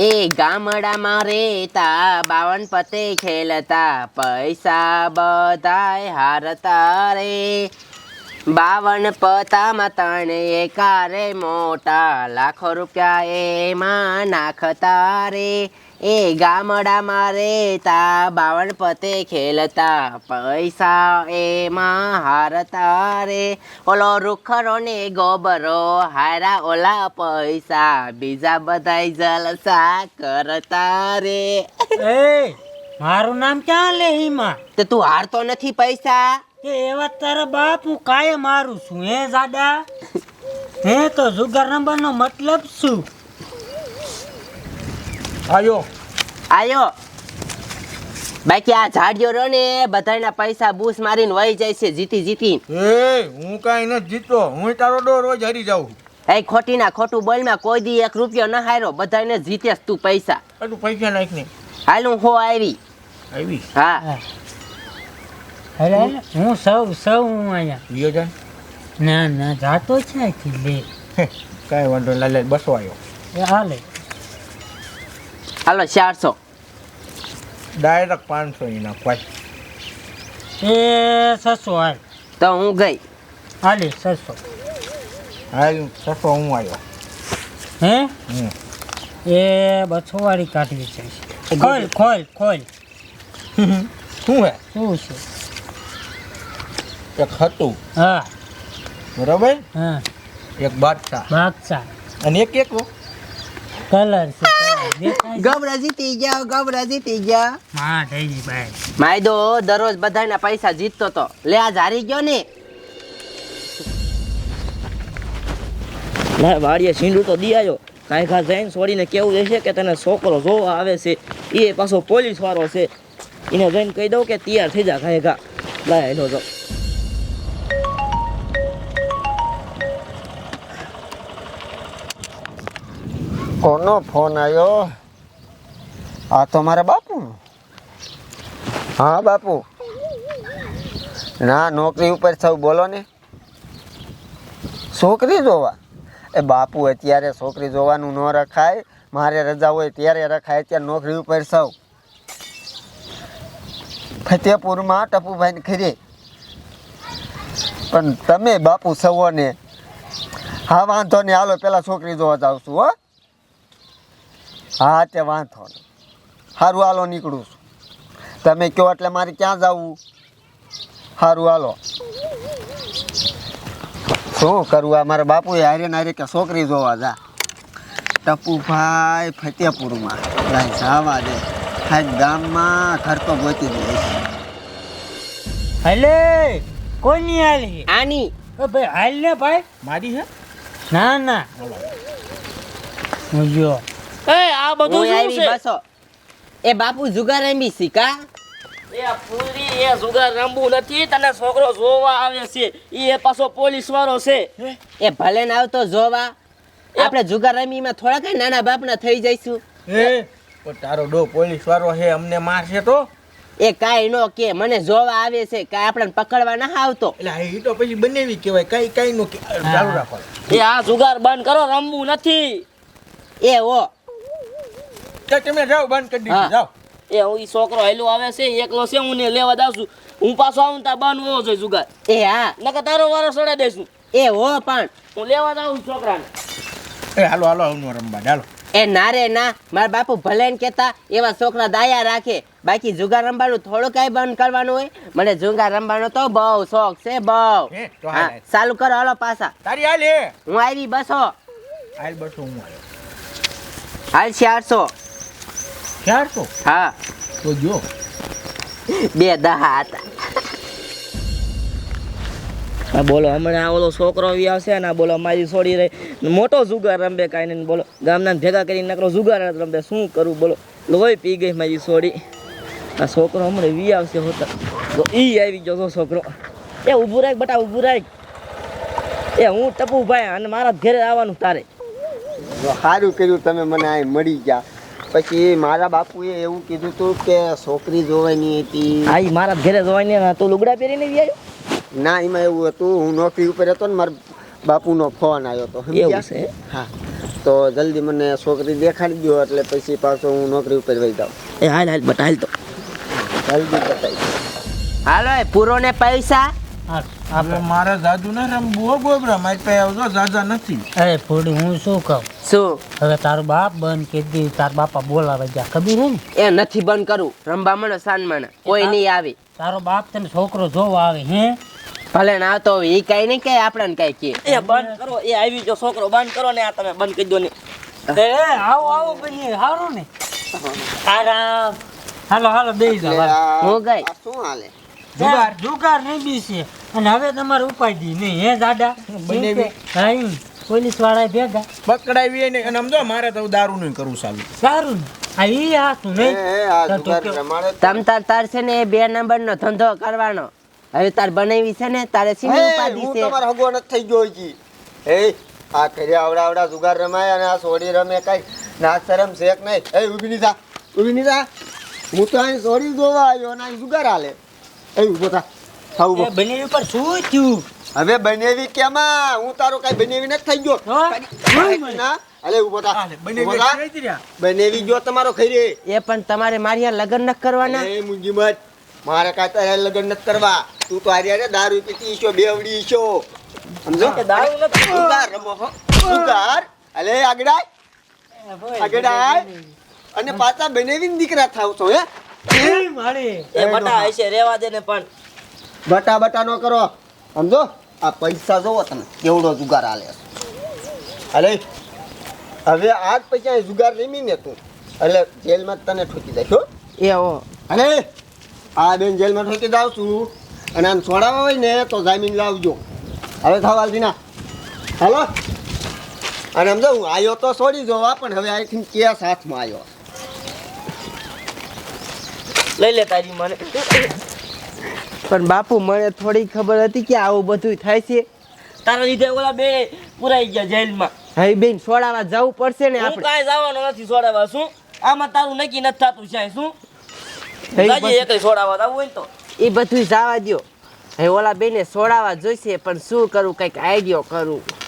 એ ગામડામાં રેતા બાવન પતે ખેલતા. પૈસા બધાય હારતા રે. બાવન પતામાં ત્રણ એકારે મોટા લાખો રૂપિયા એમાં નાખતા રે એ ગામડામાં રેતા બાવન પતે ખેલતા પૈસા એમાં હારતા રે ઓલો રૂખરો ને ગોબરો હારા ઓલા પૈસા બીજા બધાય જલસા કરતા રે એ મારું નામ ક્યાં લે હિમાં તો તું હારતો નથી પૈસા એ એવા તારા હું કાય મારું છું હે જાડા? હે તો જુગાર નંબરનો મતલબ શું? આયો. આયો. બાકી આ ઝાડિયો રહ્યો ને બધાના પૈસા બૂસ મારીને વહી જાય છે જીતી જીતી. એ હું કાંઈ નથી જીતો હું તારો ડોર રોજ હરી જાઉં. એ ખોટી ના ખોટું બોલમાં કોઈ દી એક રૂપિયો ન હાર્યો બધાને જીતે તું પૈસા. તું પૈસા નાખ ને હાલ હું હો આવી. આવી હા. અરે હું? સૌ સૌ હું અહીંયા. ગયો છે ના ના જાતો છે અહીંથી લે કાંઈ વાંધો નહીં, લાલે બસો આવ્યો એ હાલે. હાલો ચારસો. ડાયરેક્ટ પાંચસો એના નાખવાય એ સસો હાલ. તો હું ગઈ. હાલે છસો. હાલ સસો હું આવ્યો હે? એ બસો વાળી કાઢવી છે. ખોલ ખોલ ખોલ. શું હે? શું છે? એક હતું. હા. બરાબર? હા. એક બાદશાહ. બાદશાહ. અને એક એક કલર છે ગબરા જીતી ગયા ગબરા જીતી ગયા. હા થઈ ગઈ ભાઈ. માયદો દરરોજ બધાના પૈસા જીતતો તો. લે આજ હારી ગયો ને. ના વાડીએ છીંડું તો દી આવ્યો કાંઈ ઘા જઈને છોડીને કેવું રહેશે કે તને છોકરો જોવા આવે છે? એ પાછો પોલીસ વાળો છે. એને જઈને કહી દઉં કે તૈયાર થઈ જા કાંઈ ખા લાય એનો જો. કોનો ફોન આવ્યો આ તો મારા બાપુનો. હા, બાપુ. ના, નોકરી ઉપર સૌ બોલો ને. છોકરી જોવા. એ બાપુ અત્યારે છોકરી જોવાનું ન રખાય. મારે રજા હોય ત્યારે રખાય, અત્યારે નોકરી ઉપર સૌ ફતેપુરમાં ટપુભાઈને ખરી. પણ તમે બાપુ સૌને હા, વાંધો નહીં, હાલો, પેલા છોકરી જોવા જાવ છું, હો. હા તે વાંધો નહીં. સારું હાલો નીકળું છું. તમે કહો એટલે મારે ક્યાં જવું? સારું હાલો. શું કરવું આ મારા બાપુએ હારે ને કે છોકરી જોવા જા. ટપુભાઈ ફતેપુરમાં. ભાઈ જવા દે. ખાલી ગામમાં ઘર તો ગોતી દે. હલે કોની હાલી? આની. એ ભાઈ હાલ ને ભાઈ. મારી હે? ના ના. જો એ આ બધું શું છે? બસો એ બાપુ જુગાર એમી શીખા એ પૂરી એ જુગાર રમવું નથી તને છોકરો જોવા આવે છે. એ પાછો પોલીસ વાળો છે એ ભલે ને આવતો જોવા. આપણે જુગાર રમીમાં થોડા કઈ નાના બાપના થઈ જઈશું. હે? પણ તારો ડો પોલીસ વાળો છે અમને મારશે તો? એ કાઈ નો કે મને જોવા આવે છે કાંઈ આપણને પકડવા ના આવતો. એટલે એ તો પછી બનેવી કહેવાય કઈ કઈ નો કે- ચાલુ રાખો. એ આ જુગાર બંધ કરો રમવું નથી. એ ઓ તો તમે જાઓ બંધ કરી દીધું જાઓ. એ હું ઈ છોકરો હેલો આવે છે એકલો છે હું ને લેવા જાઉં છું. હું પાછો આવું તા બંધ હોવો જોઈએ જુગાર. એ હા. નકર તારો વારો સડા દઈશું. એ હો પણ. હું લેવા જાઉં છું છોકરાને. એ હાલો હાલો હું રમવા હાલો. એ ના રે ના. મારા બાપુ ભલે ને કહેતા એવા છોકરા દાયા રાખે. બાકી જુગાર રમવાનું થોડું કાંઈ બંધ કરવાનું હોય. મને જુગાર રમવાનો તો બહુ શોખ છે બહુ. હા ચાલુ કરો હાલો પાછા. તારી હાલ હું. આવી બસો. હાલ બસો હું હાલ છે ચારસો ચારસો? હા. તો જો. બે દહા હતા. આ બોલો હમણાં આ ઓલો છોકરો આવી આવશે ને આ બોલો મારી છોડી રહી. મોટો જુગાર રમે કાંઈ નહીં. બોલો ગામના ભેગા કરીને નકરો જુગાર જ રમે શું કરું? બોલો લોહી પી ગઈ મારી છોડી. આ છોકરો હમણાં વી આવશે હોતા તો ઈ આવી ગયો છોકરો. એ ઊભું રાખ બટા ઊભું રાખ. એ હું ટપુ ભાઈ અને મારા ઘરે આવવાનું તારે. જો સારું કર્યું તમે મને અહીં મળી ગયા. પછી મારા બાપુએ એવું કીધું હતું કે છોકરી જોવાની હતી. હા મારા ઘરે જોવાની ને તું લુગડા પહેરીને આવ્યો? ના એમાં એવું હતું. હું નોકરી ઉપર હતો ને મારા બાપુનો ફોન આવ્યો હતો. એવું છે? હા. તો જલ્દી મને છોકરી દેખાડી દો એટલે પછી પાછો હું નોકરી ઉપર વહી જાઉં. એ હાલ હાલ બટ હાલ તો. જલ્દી બતાવી હાલો એ પૂરો ને પૈસા આપણે મારે જાદુ ને રમવું હો ગોબરા. મારી પાસે આવજો દાદા નથી. એ ફોડી હું શું કહું? શું? હવે તારો બાપ બંધ કીધી તાર બાપા બોલાવે જા ખબર હે ને? એ નથી બંધ કરું. રંબા મને સાનમાને કોઈ નહીં આવે. તારો બાપ તને છોકરો જોવા આવે હે? ભલે ના આવતો હોય એ કઈ નહીં કે આપણને કઈ કે એ બંધ કરો એ આવી જો છોકરો. બંધ કરો ને આ તમે બંધ કરી દો ને. એ આવો આવો બની સારું ને. આરામ. હાલો હાલો બે એટલે જાવ હું ગઈ. શું હાલે? જુગાર જુગાર નહીં બીશે અને હવે તમારે ઉપાય નહીં હે દાદા? બનેવી. પોલીસવાળા ભેગા. પકડાવી ને અને સમજો મારે તો દારૂ નહીં કરવું સાલું સારું આવી આ તું નહીં. એ, આ તો જુગાર તો રમાડે તમ તાર તાર છે ને બે નંબર નો ધંધો કરવાનો. હવે તાર બનાવી છે ને તારે સીની ઉપાધી છે? તમારો હગો થઈ ગયો હજી એ આ કરી આવડા આવડા જુગાર રમાય અને આ સોડી રમે કઈ. ના શરમ શેક નહીં? એ ઊભી થા ઊભી નહીં થા. હું તો અહીં સોડી જોવા આવ્યો અને અહીં જુગાર હાલે. એ ઊભો થા. એ બનેવી પર શું થયું? હવે બનેવી કેમાં? હું તારો કઈ બનેવી નથી થઈ ગયો. ના. અલે ઊભો થા. બને બનેવી ગયો તમારો ખરી. એ પણ તમારે મારી હારે ન કરવાના? એ મુંજી મત મારે કાંઈ તારે લગ્ન નથી કરવા. તું તો હારે હારે દારૂ પીતી છો બેવડી છો સમજો? દારૂ નથી જુગાર રમો હો. જુગાર અલે આગડાય. આગડાય. અને પાછા બનેવીને દીકરા થાવ છો હે એ મારી એ બટા હશે રેવા દે ને પણ. બટા બટા નો કરો. સમજો? આ પૈસા જોવો તમે કેવડો જુગાર હાલે અરે અલે હવે આ જ પૈસા જુગાર રમી ને તું. એટલે જેલમાં તને ઠોકી દઈશ એ હો. અરે આ બેન જેલમાં ઠોકી જાઉં છું. અને આમ છોડાવવા હોય ને તો જામીન લાવજો. હવે થવા દીના. હાલો? અને સમજો હું આવ્યો તો છોડી જોવા પણ હવે અહીંથી કેસ હાથમાં આવ્યો લઈ લે તારી મને. પણ બાપુ મને થોડી ખબર હતી કે આવું બધું થાય છે. તારા લીધે ઓલા બે પુરાઈ ગયા જેલમાં. હઈ બેન સોડાવા જવું પડશે ને આપણે? કાંઈ જવાનું નથી છોડાવવા શું? આમાં તારું નક્કી નથી થતું છે શું? બધું- એકલી છોડાવવા જવું હોય તો. એ બધું જવા દ્યો. હે ઓલા બેને સોડાવા જોઈશે પણ શું કરું કંઈક આઈડિયો કરું.